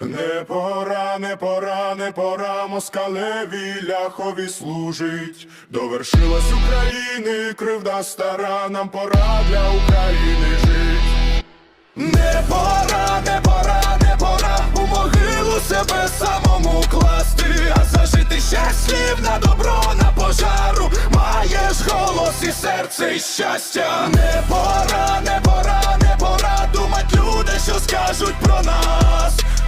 Не пора, не пора, не пора, москалеві ляхові служить. Довершилась України, кривда стара, нам пора для України жить. Не пора, не пора, не пора у могилу себе самому класти, а зажити щаслів на добро, на пожару маєш голос і серце, і щастя. Не пора, не пора, не пора думать люди, що скажуть про нас.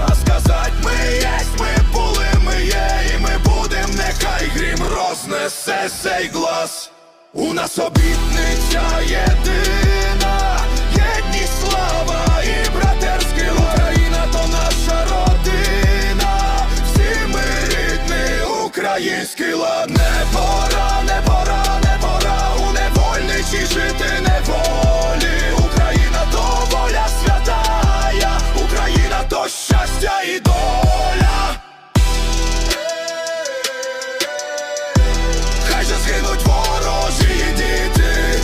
А сказать ми єсть, ми були, ми є, і ми будем, нехай грім рознесе сей глас. У нас обітниця єдина, єдність слава і братерський. Україна то наша родина, всі ми рідний український лад. Не Хай ворожі діти.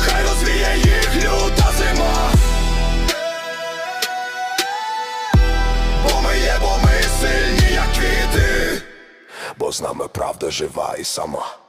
Хай розвіє їх люта зима. Бо ми є, бо ми сильні, як квіти. Бо з нами правда жива і сама